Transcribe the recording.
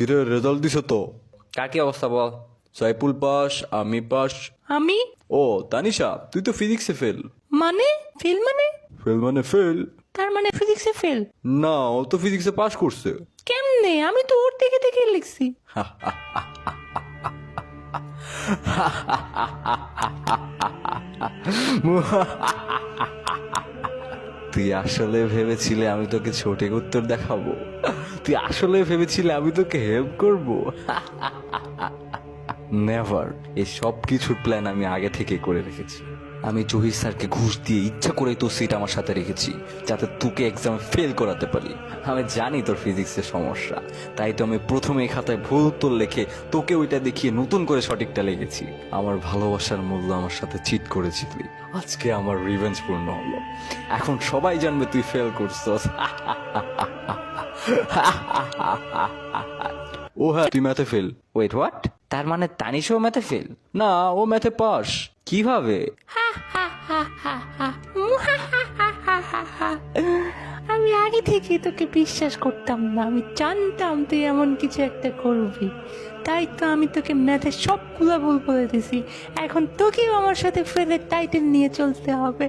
কিরে রেজাল্ট দিছে তো? কার কি অবস্থা বল? সাইফুল পাস আমি পাস। আমি? ও তানিশা তুই তো ফিজিক্সে ফেল মানে? ফেল মানে? ফেল মানে ফেল তার মানে ফিজিক্সে ফেল না ও তো ফিজিক্সে পাস করছে। কেমনে? আমি তো ওর দেখে দেখে লিখছি। তুই আসলে ভেবেছিলে আমি তোকে ছোটে উত্তর দেখাবো? তুই আসলে ভেবেছিলি আমি তোকে হেল্প করব? নেভার এই সব কিছুর প্ল্যান আমি আগে থেকে করে রেখেছি। আমি জহির স্যারকে ঘুষ দিয়ে ইচ্ছা করে তোর সিট আমার সাথে রেখেছি যাতে তোকে এক্সামে ফেল করাতে পারি। আমি জানি তোর ফিজিক্সের সমস্যা তাই তো আমি প্রথমে খাতায় ভুল উত্তর লেখে তোকে ওইটা দেখিয়ে নতুন করে সঠিকটা লিখেছি। আমার ভালোবাসার মূল্য আমার সাথে চিট করেছিলি আজকে আমার রিভেঞ্জ পূর্ণ হলো। এখন সবাই জানবে তুই ফেল করছস। ও হ্যাঁ তুই ম্যাথে ফেল ওয়েট হোয়াট তার মানে তানিশও ম্যাথে ফেল না ও ম্যাথে পাস কীভাবে? আগে থেকে তোকে বিশ্বাস করতাম না। আমি জানতাম তুই এমন কিছু একটা করবি। তাই তো আমি তোকে ম্যাথের সবগুলো ভুল বলে দিছি। এখন তোকেও আমার সাথে ফ্রেন্ডের টাইটেল নিয়ে চলতে হবে।